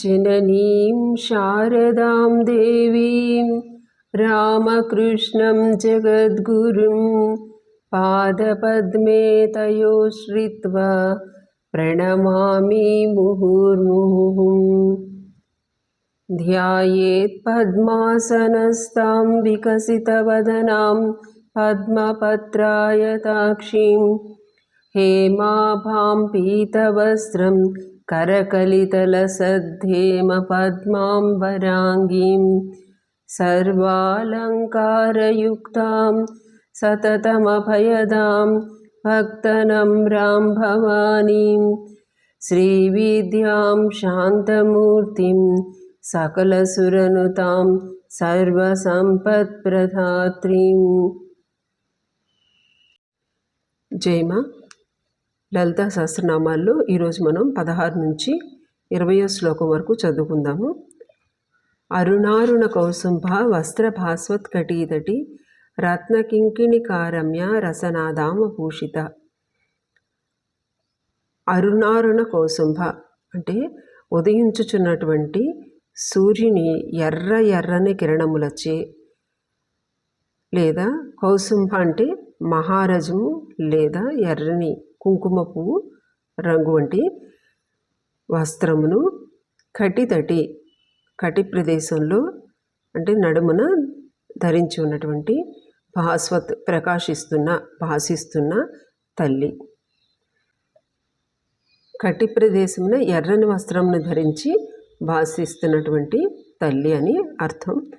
जननीं शारदां देवीं रामकृष्णं जगद्गुरुं पादपद्मे तयो श्रित्वा प्रणमामि मुहुर्मुहुः। ध्यायेत् पद्मासनस्तां विकसितवदनां पद्मपत्रायताक्षीं हेमाभां पीतवस्त्रं करकलितलसद्धेमपद्माम्बराङ्गीं सर्वालङ्कारयुक्तां सततमभयदां भक्तनम्रां भवानीं श्रीविद्यां शान्तमूर्तिं सकलसुरनुतां सर्वसम्पत्प्रधात्रीम् जय जेम లలిత సహస్రనామాల్లో ఈరోజు మనం పదహారు నుంచి ఇరవయో శ్లోకం వరకు చదువుకుందాము. అరుణారుణ కౌసుంభ వస్త్ర భాస్వత్ రత్నకింకిణి రత్నకింకిణికారమ్య రసనాదామ భూషిత. అరుణారుణ కౌసుంభ అంటే ఉదయించుచున్నటువంటి సూర్యుని ఎర్ర ఎర్రని కిరణములచే లేదా కౌసుంభ అంటే మహారజము లేదా ఎర్రని కుంకుమ పువ్వు రంగు వంటి వస్త్రమును కటితటి కటి ప్రదేశంలో అంటే నడుమున ధరించి ఉన్నటువంటి భాస్వత్ ప్రకాశిస్తున్న భాసిస్తున్న తల్లి. కటి ప్రదేశమున ఎర్రని వస్త్రమును ధరించి భాసిస్తున్నటువంటి తల్లి అని అర్థం.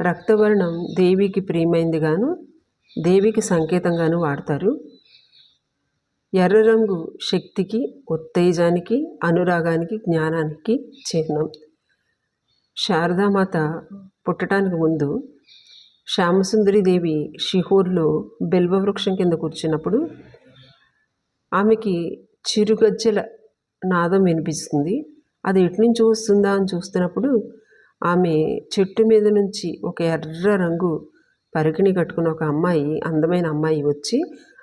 రక్తవర్ణం దేవికి ప్రియమైందిగాను దేవికి సంకేతంగాను వాడతారు. ఎర్ర రంగు శక్తికి ఉత్తేజానికి అనురాగానికి జ్ఞానానికి చిహ్నం. శారదామాత పుట్టడానికి ముందు శ్యామసుందరిదేవి షిహూర్లో బిల్వవృక్షం కింద కూర్చున్నప్పుడు ఆమెకి చిరుగజ్జల నాదం వినిపిస్తుంది. అది ఎటు నుంచి వస్తుందా అని చూస్తున్నప్పుడు ఆమె చెట్టు మీద నుంచి ఒక ఎర్ర రంగు పరికిణి కట్టుకున్న ఒక అమ్మాయి అందమైన అమ్మాయి వచ్చి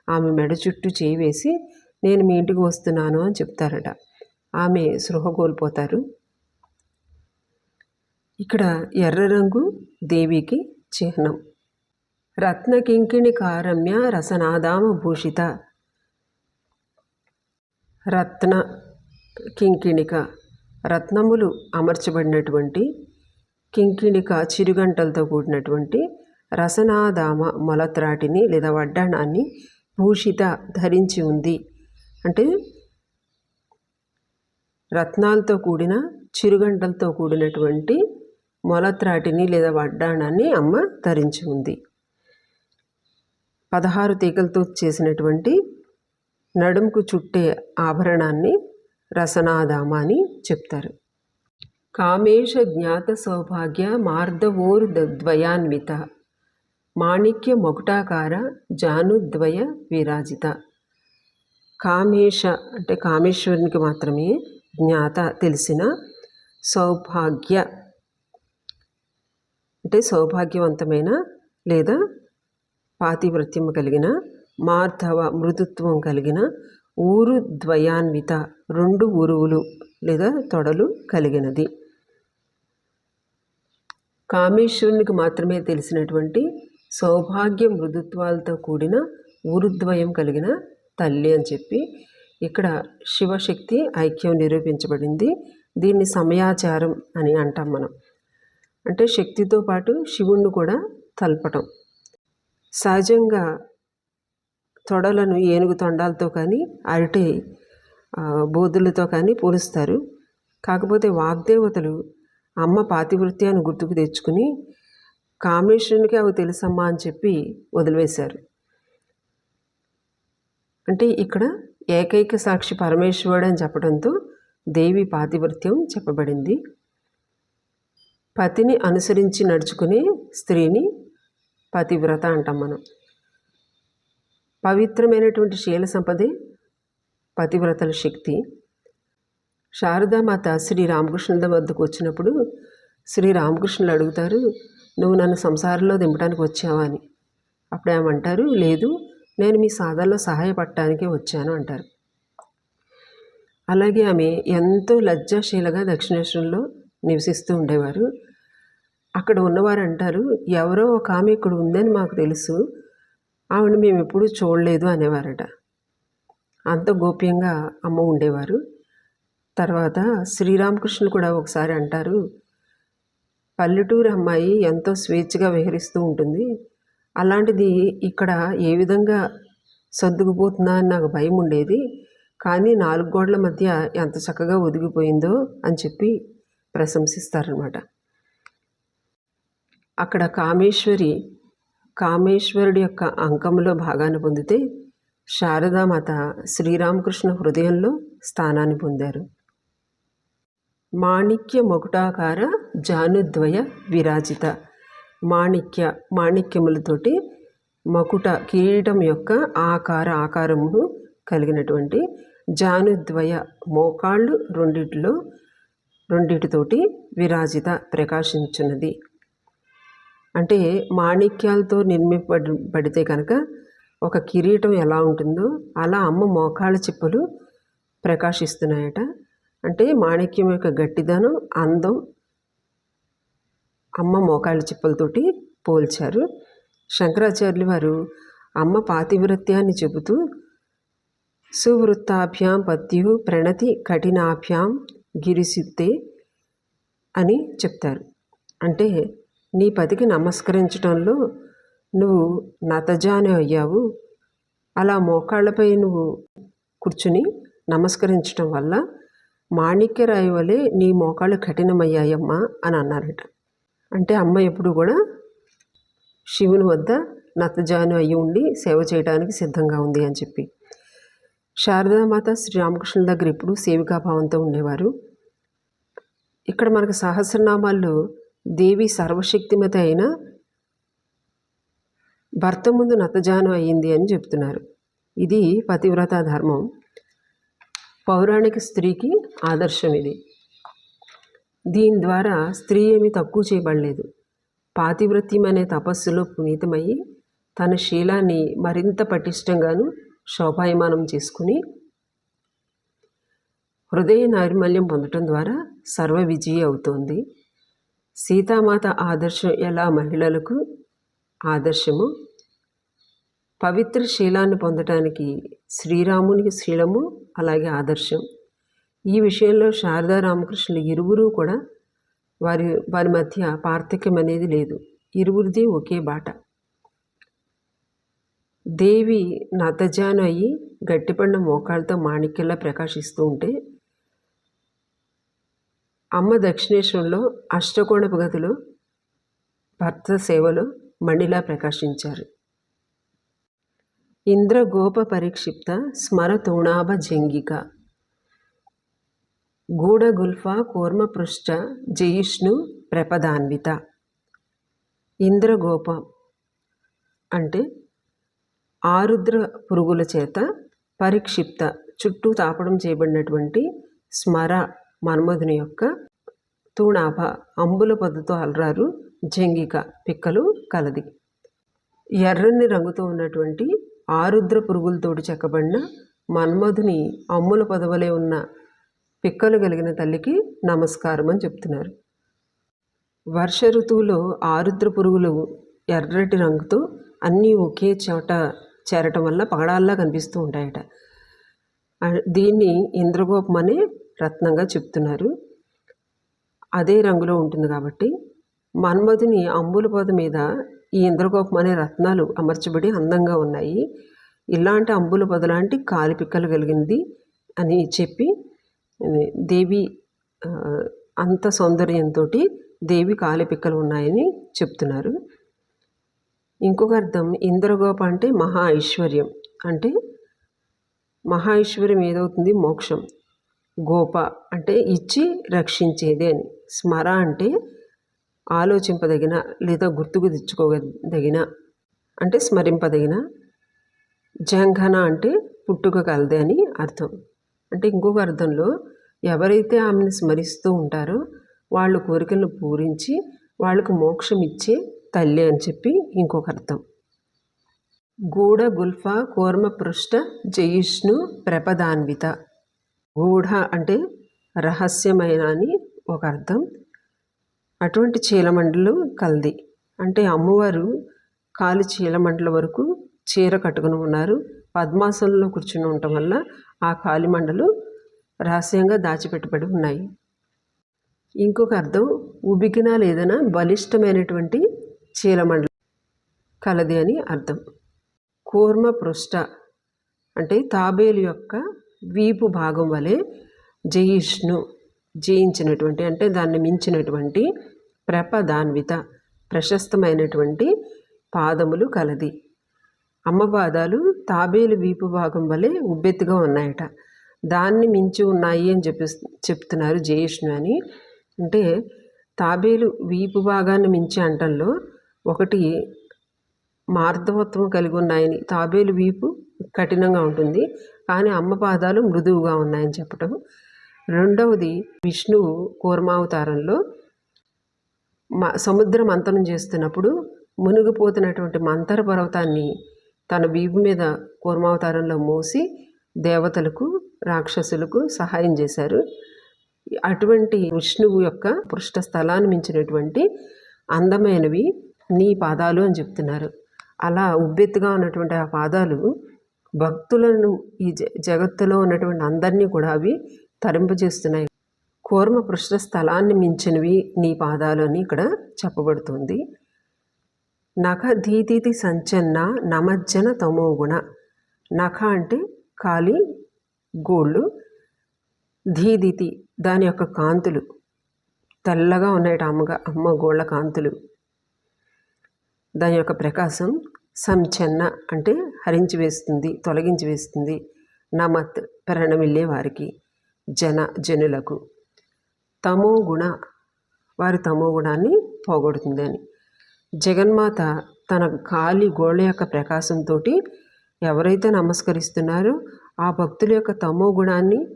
ఆమె మెడ చుట్టూ చేయి వేసి నేను మీ ఇంటికి వస్తున్నాను అని చెప్తారట. ఆమె సృహ కోల్పోతారు. ఇక్కడ ఎర్ర రంగు దేవికి చిహ్నం. రత్నకింకిణి కారమ్య రసనాదామ భూషిత. రత్న కింకిణిక. రత్నములు అమర్చబడినటువంటి కింకిణిక చిరుగంటలతో కూడినటువంటి రసనాదామ మొలత్రాటిని లేదా వడ్డాణాన్ని భూషిత ధరించి ఉంది. అంటే రత్నాలతో కూడిన చిరుగంటలతో కూడినటువంటి మొలత్రాటిని లేదా వడ్డాణాన్ని అమ్మ ధరించి ఉంది. పదహారు తీగలతో చేసినటువంటి నడుముకు చుట్టే ఆభరణాన్ని రసనాదామ అని చెప్తారు. కామేశ జ్ఞాత సౌభాగ్య మార్దవోర్ ద్వయాన్విత మాణిక్య మొకుటాకార జానుద్వయ విరాజిత. కామేశ అంటే కామేశ్వరునికి మాత్రమే జ్ఞాత తెలిసిన సౌభాగ్య అంటే సౌభాగ్యవంతమైన లేదా పాతివృత్యం కలిగిన మార్ధవ మృదుత్వం కలిగిన ఊరు ద్వయాన్విత రెండు ఉరువులు లేదా తొడలు కలిగినది. కామేశ్వరునికి మాత్రమే తెలిసినటువంటి సౌభాగ్య మృదుత్వాలతో కూడిన ఊరుద్వయం కలిగిన తల్లి అని చెప్పి ఇక్కడ శివశక్తి ఐక్యం నిరూపించబడింది. దీన్ని సమయాచారం అని అంటాం మనం. అంటే శక్తితో పాటు శివుణ్ణి కూడా తలపటం. సహజంగా తొడలను ఏనుగు తొండాలతో కానీ అరటి బోధులతో కానీ పోలుస్తారు. కాకపోతే వాగ్దేవతలు అమ్మ పాతివృత్యాన్ని గుర్తుకు తెచ్చుకుని కామేశ్వరునికి అవి తెలుసమ్మా అని చెప్పి వదిలివేశారు. అంటే ఇక్కడ ఏకైక సాక్షి పరమేశ్వరుడు అని చెప్పడంతో దేవి పాతివృత్యం చెప్పబడింది. పతిని అనుసరించి నడుచుకునే స్త్రీని పతివ్రత అంటాం మనం. పవిత్రమైనటువంటి శీల సంపదే పతివ్రతల శక్తి. శారదామాత శ్రీ రామకృష్ణుల వద్దకు వచ్చినప్పుడు శ్రీ రామకృష్ణులు అడుగుతారు నువ్వు నన్ను సంసారంలో దింపడానికి వచ్చావా అని. అప్పుడు ఏమంటారు లేదు నేను మీ సాధనలో సహాయపడటానికే వచ్చాను అంటారు. అలాగే ఆమె ఎంతో లజ్జాశీలగా దక్షిణేశ్వరంలో నివసిస్తూ ఉండేవారు. అక్కడ ఉన్నవారు అంటారు ఎవరో ఒక ఆమె ఇక్కడ ఉందని మాకు తెలుసు. ఆవిడ మేము ఎప్పుడూ చూడలేదు అనేవారట. అంత గోప్యంగా అమ్మ ఉండేవారు. తర్వాత శ్రీరామకృష్ణులు కూడా ఒకసారి అంటారు పల్లెటూరు అమ్మాయి ఎంతో స్వేచ్ఛగా విహరిస్తూ ఉంటుంది. అలాంటిది ఇక్కడ ఏ విధంగా సర్దుకుపోతుందా అని నాకు భయం ఉండేది. కానీ నాలుగు గోడల మధ్య ఎంత చక్కగా ఒదిగిపోయిందో అని చెప్పి ప్రశంసిస్తారనమాట అక్కడ కామేశ్వరి కామేశ్వరుడి యొక్క అంకంలో భాగాన్ని పొందితే శారదామాత శ్రీరామకృష్ణ హృదయంలో స్థానాన్ని పొందారు. మాణిక్య మొగుటాకార జానుద్వయ విరాజిత. మాణిక్య మాణిక్యములతోటి మకుట కిరీటం యొక్క ఆకార ఆకారమును కలిగినటువంటి జానుద్వయ మోకాళ్ళు రెండిటిలో రెండిటితోటి విరాజిత ప్రకాశించున్నది. అంటే మాణిక్యాలతో నిర్మింపబడి పడితే కనుక ఒక కిరీటం ఎలా ఉంటుందో అలా అమ్మ మోకాళ్ళ చిప్పలు ప్రకాశిస్తున్నాయట. అంటే మాణిక్యం యొక్క గట్టిదనం అందం అమ్మ మోకాళ్ళ చిప్పలతోటి పోల్చారు. శంకరాచార్యులు వారు అమ్మ పాతివృత్యాన్ని చెబుతూ సువృత్తాభ్యాం పత్యు ప్రణతి కఠినాభ్యాం గిరిసిత్తే అని చెప్తారు. అంటే నీ పతికి నమస్కరించడంలో నువ్వు నతజాని అయ్యావు. అలా మోకాళ్ళపై నువ్వు కూర్చుని నమస్కరించడం వల్ల మాణిక్యరాయి వలె నీ మోకాళ్ళు కఠినమయ్యాయమ్మా అని అన్నారట. అంటే అమ్మ ఎప్పుడు కూడా శివుని వద్ద నతజాను అయ్యి ఉండి సేవ చేయడానికి సిద్ధంగా ఉంది అని చెప్పి. శారదామాత శ్రీరామకృష్ణుల దగ్గర ఎప్పుడు సేవికాభావంతో ఉండేవారు. ఇక్కడ మనకు సహస్రనామాల్లో దేవి సర్వశక్తిమతి అయిన భర్త ముందు నతజాను అయ్యింది అని చెప్తున్నారు. ఇది పతివ్రత ధర్మం. పౌరాణిక స్త్రీకి ఆదర్శం ఇది దీని ద్వారా స్త్రీ ఏమి తక్కువ చేయబడలేదు. పాతివృత్యం అనే తపస్సులో పునీతమయ్యి తన శీలాన్ని మరింత పటిష్టంగాను శోభాయమానం చేసుకుని హృదయ నైర్మల్యం పొందటం ద్వారా సర్వ విజయ అవుతోంది. సీతామాత ఆదర్శం ఎలా మహిళలకు ఆదర్శము పవిత్ర శీలాన్ని పొందటానికి శ్రీరామునికి శీలము అలాగే ఆదర్శం. ఈ విషయంలో శారదా రామకృష్ణులు ఇరువురు కూడా వారి వారి మధ్య పార్థక్యం అనేది లేదు. ఇరువురిది ఒకే బాట. దేవి నతజాను అయ్యి గట్టిపడిన మోకాళ్ళతో మాణిక్యంలా ప్రకాశిస్తూ ఉంటే అమ్మ దక్షిణేశ్వరంలో అష్టకోణపు గదిలో భర్త సేవలో మణిలా ప్రకాశించారు. ఇంద్రగోప పరిక్షిప్త స్మరతూణాభ జంగిక గూఢగుల్ఫా కూర్మపృష్ట జయిష్ణు ప్రపదాన్విత. ఇంద్రగోప అంటే ఆరుద్ర పురుగుల చేత పరిక్షిప్త చుట్టూ తాపడం చేయబడినటువంటి స్మర మన్మధుని యొక్క తూణాభ అంబుల పొద్దుతో అలరారు జంగిక పిక్కలు కలది. ఎర్రని రంగుతో ఉన్నటువంటి ఆరుద్ర పురుగులతోటి చెక్కబడిన మన్మధుని అమ్ముల పదవలే ఉన్న పిక్కలు కలిగిన తల్లికి నమస్కారం అని చెప్తున్నారు. వర్ష ఋతువులో ఆరుద్ర పురుగులు ఎర్రటి రంగుతో అన్నీ ఒకే చోట చేరటం వల్ల పగడాల్లా కనిపిస్తూ ఉంటాయట. దీన్ని ఇంద్రగోపం అనే రత్నంగా చెప్తున్నారు. అదే రంగులో ఉంటుంది కాబట్టి మన్మధుని అంబుల పొద మీద ఈ ఇంద్రగోపం అనే రత్నాలు అమర్చబడి అందంగా ఉన్నాయి. ఇలాంటి అంబుల బదులాంటి కాలిపిక్కలు కలిగింది అని చెప్పి దేవి అంత సౌందర్యంతో దేవి కాలిపిక్కలు ఉన్నాయని చెప్తున్నారు. ఇంకొక అర్థం ఇంద్రగోప అంటే మహా ఐశ్వర్యం. అంటే మహా ఐశ్వర్యం ఏదవుతుంది? మోక్షం. గోప అంటే ఇచ్చి రక్షించేది అని. స్మర అంటే ఆలోచింపదగిన లేదా గుర్తుకు తెచ్చుకోదగిన అంటే స్మరింపదగిన జంఘన అంటే పుట్టుక కలదే అని అర్థం. అంటే ఇంకొక అర్థంలో ఎవరైతే ఆమెను స్మరిస్తూ ఉంటారో వాళ్ళ కోరికలను పూరించి వాళ్ళకు మోక్షం ఇచ్చే తల్లి అని చెప్పి ఇంకొక అర్థం. గూఢ గుల్ఫా కూర్మ పృష్ఠ జయిష్ణు ప్రపదాన్విత. గూఢ అంటే రహస్యమైన అని ఒక అర్థం. అటువంటి చీలమండలు కలది. అంటే అమ్మవారు కాలి చీలమండల వరకు చీర కట్టుకుని ఉన్నారు. పద్మాసనంలో కూర్చుని ఉండటం వల్ల ఆ కాలిమండలు రహస్యంగా దాచిపెట్టబడి ఉన్నాయి. ఇంకొక అర్థం ఉబికిన లేదన బలిష్టమైనటువంటి చీలమండలం కలది అని అర్థం. కూర్మ పృష్ట అంటే తాబేలు యొక్క వీపు భాగం వలె జయిష్ణు జయించినటువంటి అంటే దాన్ని మించినటువంటి ప్రపదాన్విత ప్రశస్తమైనటువంటి పాదములు కలది. అమ్మ పాదాలు తాబేలు వీపు భాగం వలె ఉబ్బెత్తుగా ఉన్నాయట. దాన్ని మించి ఉన్నాయి అని చెప్పి చెప్తున్నారు జయేష్ణు అని. అంటే తాబేలు వీపు భాగాన్ని మించి అంటంలో ఒకటి మార్ధవత్వం కలిగి ఉన్నాయని. తాబేలు వీపు కఠినంగా ఉంటుంది కానీ అమ్మ పాదాలు మృదువుగా ఉన్నాయని చెప్పటం. రెండవది విష్ణువు కూర్మావతారంలో సముద్రం మంతనం చేస్తున్నప్పుడు మునిగిపోతున్నటువంటి మంతర పర్వతాన్ని తన వీపు మీద కూర్మావతారంలో మోసి దేవతలకు రాక్షసులకు సహాయం చేశారు. అటువంటి విష్ణువు యొక్క పృష్ఠ స్థలాన్ని మించినటువంటి అందమైనవి నీ పాదాలు అని చెప్తున్నారు. అలా ఉబ్బెత్తుగా ఉన్నటువంటి ఆ పాదాలు భక్తులను ఈ జగత్తులో ఉన్నటువంటి అందరినీ కూడా అవి తరింపజేస్తున్నాయి. కూర్మ పృష్ఠ స్థలాన్ని మించినవి నీ పాదాలు అని ఇక్కడ చెప్పబడుతుంది. నఖ ధీతితి సంచన్న నమజ్జన తమోగుణ నఖ అంటే కాలి గోళ్ళు. ధీదితి దాని యొక్క కాంతులు. తెల్లగా ఉన్నాయట అమ్మగా అమ్మ గోళ్ళ కాంతులు. దాని యొక్క ప్రకాశం సంచన్న అంటే హరించి వేస్తుంది తొలగించి వేస్తుంది. నమత్ ప్రణమిల్లే వారికి. జన జనులకు. తమో గుణ. వారి తమో గుణాన్ని పోగొడుతుంది అని. జగన్మాత తన కాలి గోళ్ళ యొక్క ప్రకాశంతో ఎవరైతే నమస్కరిస్తున్నారో ఆ భక్తుల యొక్క తమో గుణాన్ని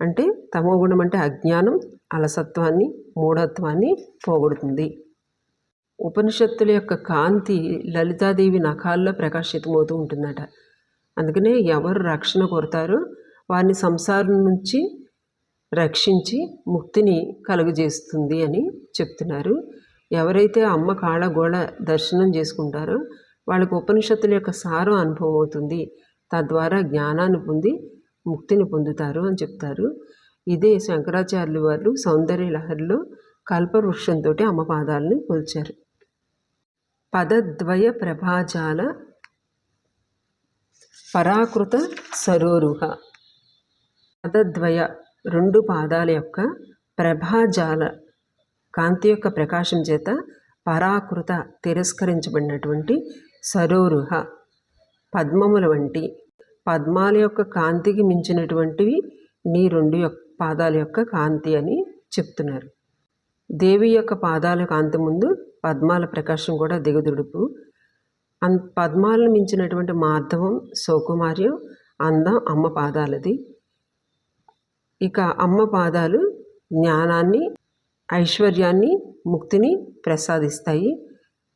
అంటే తమో గుణం అంటే అజ్ఞానం అలసత్వాన్ని మూఢత్వాన్ని పోగొడుతుంది. ఉపనిషత్తుల యొక్క కాంతి లలితాదేవి నఖాల్లో ప్రకాశితమవుతూ ఉంటుందట. అందుకనే ఎవరు రక్షణ కోరుతారో వారిని సంసారం నుంచి రక్షించి ముక్తిని కలుగజేస్తుంది అని చెప్తున్నారు. ఎవరైతే అమ్మ కాళ్ళగోళ దర్శనం చేసుకుంటారో వాళ్ళకు ఉపనిషత్తుల యొక్క సారం అనుభవం అవుతుంది. తద్వారా జ్ఞానాన్ని పొంది ముక్తిని పొందుతారు అని చెప్తారు. ఇదే శంకరాచార్యులు వారు సౌందర్య లహరిలో కల్పవృక్షంతో అమ్మ పాదాలని పోల్చారు. పదద్వయ ప్రభాజాల పరాకృత సరోరుహ. పదద్వయ రెండు పాదాల యొక్క ప్రభాజాల కాంతి యొక్క ప్రకాశం చేత పరాకృత తిరస్కరించబడినటువంటి సరోరుహ పద్మముల వంటి పద్మాల యొక్క కాంతికి మించినటువంటివి నీ రెండు యొక్క పాదాల యొక్క కాంతి అని చెప్తున్నారు. దేవి యొక్క పాదాల కాంతి ముందు పద్మాల ప్రకాశం కూడా దిగదుడుపు. అన్ పద్మాలను మించినటువంటి మార్ధవం సౌకుమార్యం అందం అమ్మ పాదాలది. ఇక అమ్మ పాదాలు జ్ఞానాన్ని ఐశ్వర్యాన్ని ముక్తిని ప్రసాదిస్తాయి.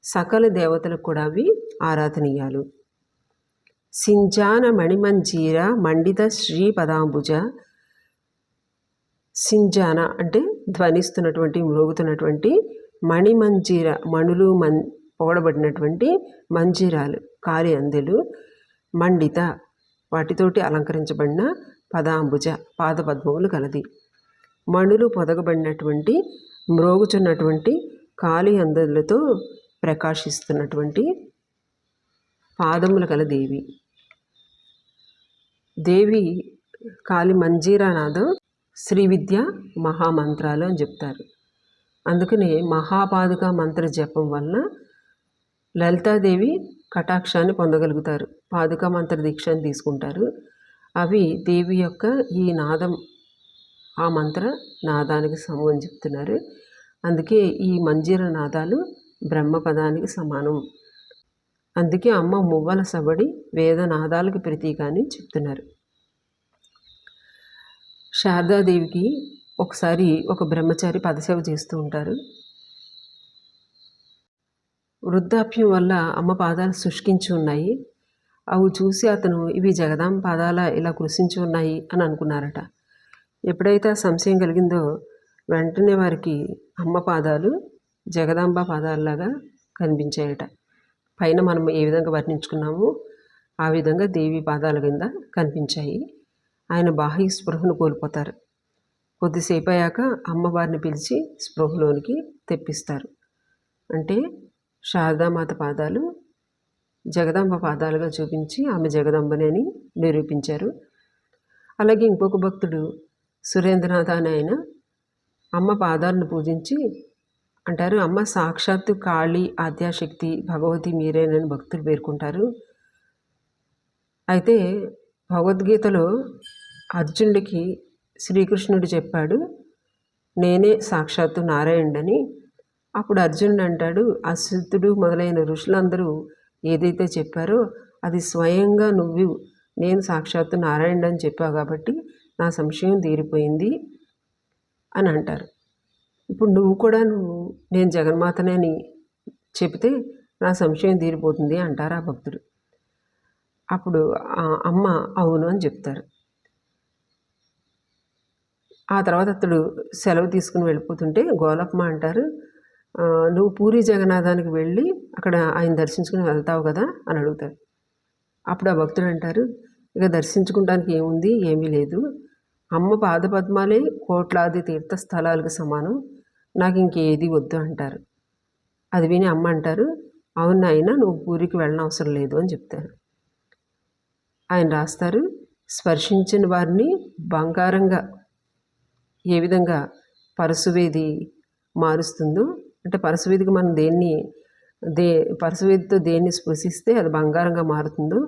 సకల దేవతలకు కూడా అవి ఆరాధనీయాలు. సింజాన మణిమంజీర మండిత శ్రీ పదాంబుజ సింజాన అంటే ధ్వనిస్తున్నటువంటి మ్రోగుతున్నటువంటి మణిమంజీర మణులు మన్ పొగడబడినటువంటి మంజీరాలు కాలి అందెలు మండిత వాటితోటి అలంకరించబడిన పదాంబుజ పాదపద్మములు కలది. మణులు పొదగబడినటువంటి మ్రోగుచున్నటువంటి కాలి అందరులతో ప్రకాశిస్తున్నటువంటి పాదములు కల దేవి. దేవి కాలి మంజీరానాథం శ్రీ విద్య మహామంత్రాలు అని చెప్తారు. అందుకనే మహాపాదుక మంత్ర జపం వలన లలితాదేవి కటాక్షాన్ని పొందగలుగుతారు. పాదుక మంత్ర దీక్షను తీసుకుంటారు. అవి దేవి యొక్క ఈ నాదం. ఆ మంత్ర నాదానికి సమం చెప్తున్నారు. అందుకే ఈ మంజీర నాదాలు బ్రహ్మపదానికి సమానం. అందుకే అమ్మ మువ్వల సబడి వేదనాదాలకు ప్రతీక అని చెప్తున్నారు. శారదాదేవికి ఒకసారి ఒక బ్రహ్మచారి పదసేవ చేస్తూ ఉంటారు. వృద్ధాప్యం వల్ల అమ్మ పాదాలు శుష్కించి ఉన్నాయి. అవి చూసి అతను ఇవి జగదాం పాదాల ఇలా కృషించి ఉన్నాయి అని అనుకున్నారట. ఎప్పుడైతే ఆ సంశయం కలిగిందో వెంటనే వారికి అమ్మ పాదాలు జగదాంబ పాదాలలాగా కనిపించాయట. పైన మనం ఏ విధంగా వర్ణించుకున్నామో ఆ విధంగా దేవి పాదాల కింద కనిపించాయి. ఆయన బాహ్య స్పృహను కోల్పోతారు. కొద్దిసేపు అయ్యాక అమ్మవారిని పిలిచి స్పృహలోనికి తెప్పిస్తారు. అంటే శారదామాత పాదాలు జగదాంబ పాదాలుగా చూపించి ఆమె జగదాంబని అని నిరూపించారు. అలాగే ఇంకొక భక్తుడు సురేంద్రనాథ్ అని ఆయన అమ్మ పాదాలను పూజించి అంటారు అమ్మ సాక్షాత్తు కాళీ ఆద్యాశక్తి భగవతి మీరేనని భక్తులు పేర్కొంటారు. అయితే భగవద్గీతలో అర్జునుడికి శ్రీకృష్ణుడు చెప్పాడు నేనే సాక్షాత్తు నారాయణుడని. అప్పుడు అర్జునుడు అంటాడు అశ్వత్థుడు మొదలైన ఋషులందరూ ఏదైతే చెప్పారో అది స్వయంగా నువ్వు నేను సాక్షాత్తు నారాయణుడు అని చెప్పావు కాబట్టి నా సంశయం తీరిపోయింది అని అంటారు. ఇప్పుడు నువ్వు కూడా నువ్వు నేను జగన్మాతనే అని చెబితే నా సంశయం తీరిపోతుంది అంటారు ఆ భక్తుడు. అప్పుడు అమ్మ అవును అని చెప్తారు. ఆ తర్వాత అతడు సెలవు తీసుకుని వెళ్ళిపోతుంటే గోలప్పమ్మ అంటారు నువ్వు పూరి జగన్నాథానికి వెళ్ళి అక్కడ ఆయన దర్శించుకుని వెళ్తావు కదా అని అడుగుతారు అప్పుడు ఆ భక్తుడు అంటారు ఇక దర్శించుకోవడానికి ఏముంది ఏమీ లేదు. అమ్మ పాదపద్మాలే కోట్లాది తీర్థస్థలాలకు సమానం నాకు ఇంకేది వద్దు అంటారు. అది విని అమ్మ అంటారు అవును నాయన నువ్వు పూరికి వెళ్ళనవసరం అవసరం లేదు అని చెప్తారు. ఆయన రాస్తారు స్పర్శించిన వారిని బంగారంగా ఏ విధంగా పరశువేది మారుస్తుందో అంటే పరశువేదికి మనం దేన్ని దే పరశువేదితో దేన్ని స్పృశిస్తే అది బంగారంగా మారుతుందో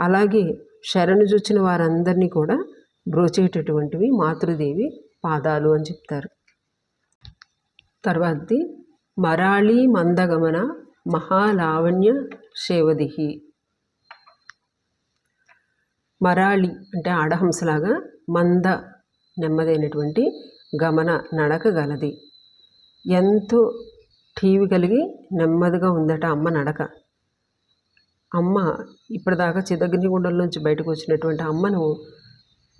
అలాగే శరణు చూచిన వారందరినీ కూడా బ్రోచేటటువంటివి మాతృదేవి పాదాలు అని చెప్తారు. తర్వాతది మరాళి మందగమన మహాలావణ్య శేవదిహి. మరాళి అంటే ఆడహంసలాగా మంద నెమ్మదైనటువంటి గమన నడక గలది ఎంతో ఠీవి కలిగి నెమ్మదిగా ఉందట అమ్మ నడక. అమ్మ ఇప్పటిదాకా చిదగ్నిగుండం నుంచి బయటకు వచ్చినటువంటి అమ్మను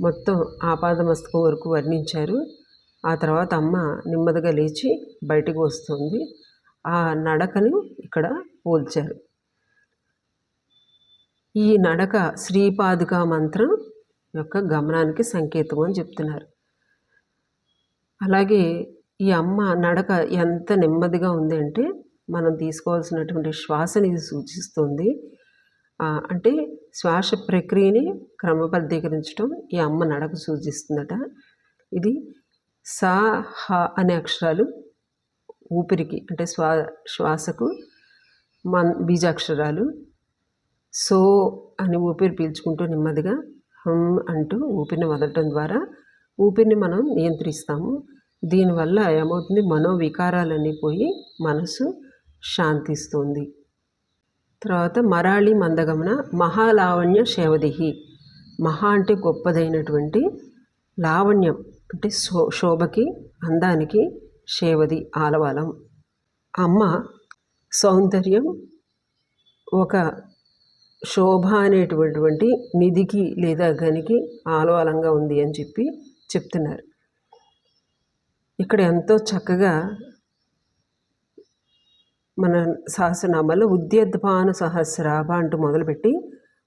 మొత్తం ఆపాదమస్తకం వరకు వర్ణించారు. ఆ తర్వాత అమ్మ నెమ్మదిగా లేచి బయటకు వస్తుంది. ఆ నడకను ఇక్కడ పోల్చారు. ఈ నడక శ్రీపాదుకా మంత్రం యొక్క గమనానికి సంకేతం అని చెప్తున్నారు. అలాగే ఈ అమ్మ నడక ఎంత నెమ్మదిగా ఉంది అంటే మనం తీసుకోవాల్సినటువంటి శ్వాసని సూచిస్తుంది. అంటే శ్వాస ప్రక్రియని క్రమబద్ధీకరించడం ఈ అమ్మ నడక సూచిస్తుందట. ఇది సా హ అనే అక్షరాలు ఊపిరికి అంటే శ్వా శ్వాసకు మన్ బీజాక్షరాలు సో అని ఊపిరి పీల్చుకుంటూ నెమ్మదిగా హమ్ అంటూ ఊపిరిని వదలటం ద్వారా ఊపిరిని మనం నియంత్రిస్తాము. దీనివల్ల ఏమవుతుంది? మనోవికారాలన్నీ పోయి మనసు శాంతిస్తుంది. తర్వాత మరాళి మందగమన మహాలావణ్య శేవదిహి. మహా అంటే గొప్పదైనటువంటి లావణ్యం అంటే శో శోభకి అందానికి శేవది ఆలవాలం. అమ్మ సౌందర్యం ఒక శోభ అనేటటువంటి నిధికి లేదా గనికి ఆలవాలంగా ఉంది అని చెప్పి చెప్తున్నారు. ఇక్కడ ఎంతో చక్కగా మన సహస్రనామాలు ఉద్యద్భాను సహస్రాభ అంటూ మొదలుపెట్టి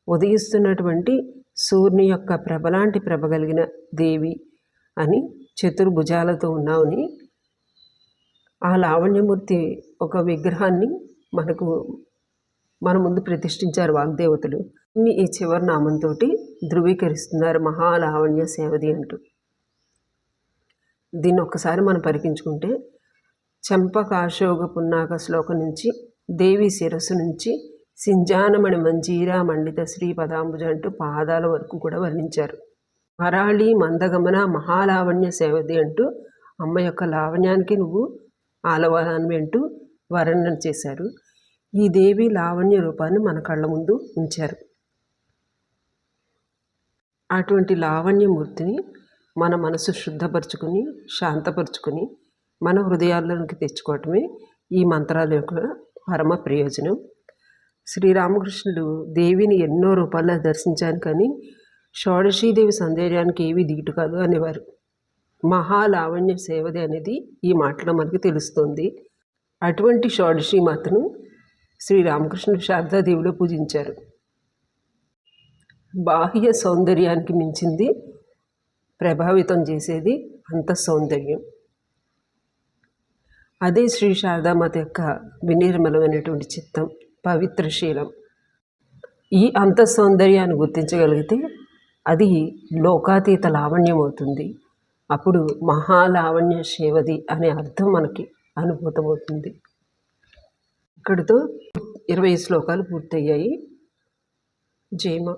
ఉదయిస్తున్నటువంటి సూర్యుని యొక్క ప్రభలాంటి ప్రభ కలిగిన దేవి అని చతుర్భుజాలతో ఉన్నామని ఆ లావణ్యమూర్తి ఒక విగ్రహాన్ని మనకు మన ముందు ప్రతిష్ఠించారు వాగ్దేవతలు. ఈ చివరి నామంతో ధృవీకరిస్తున్నారు మహాలావణ్య సేవది అంటూ. దీన్ని ఒక్కసారి మనం పరికించుకుంటే చెంపకాశోగ పున్నాక శ్లోకం నుంచి దేవి శిరస్సు నుంచి సింజానమణి మంజీరా మండిత శ్రీ పదాంబుజ అంటూ పాదాల వరకు కూడా వర్ణించారు. మరాళి మందగమన మహాలావణ్య సేవది అంటూ అమ్మ యొక్క లావణ్యానికి నువ్వు ఆలవాదాన్ని అంటూ వర్ణన చేశారు. ఈ దేవి లావణ్య రూపాన్ని మన కళ్ళ ముందు ఉంచారు. అటువంటి లావణ్యమూర్తిని మన మనసు శుద్ధపరచుకుని శాంతపరుచుకుని మన హృదయాల్లోనికి తెచ్చుకోవటమే ఈ మంత్రాల యొక్క పరమ ప్రయోజనం. శ్రీరామకృష్ణుడు దేవిని ఎన్నో రూపాల్లో దర్శించాను కానీ షోడశీదేవి సౌందర్యానికి ఏవి దిగుటు కాదు అనేవారు. మహాలావణ్య సేవది అనేది ఈ మాటలో మనకి తెలుస్తుంది. అటువంటి షోడశి మాతను శ్రీ శారదాదేవిలో పూజించారు. బాహ్య సౌందర్యానికి మించింది ప్రభావితం చేసేది అంత సౌందర్యం. అదే శ్రీ శారదామాత యొక్క వినిర్మలమైనటువంటి చిత్తం పవిత్రశీలం. ఈ అంత సౌందర్యాన్ని గుర్తించగలిగితే అది లోకాతీత లావణ్యం అవుతుంది అప్పుడు మహాలావణ్య శేవది అనే అర్థం మనకి అనుభూతమవుతుంది. ఇక్కడితో ఇరవై శ్లోకాలు పూర్తయ్యాయి. జయమ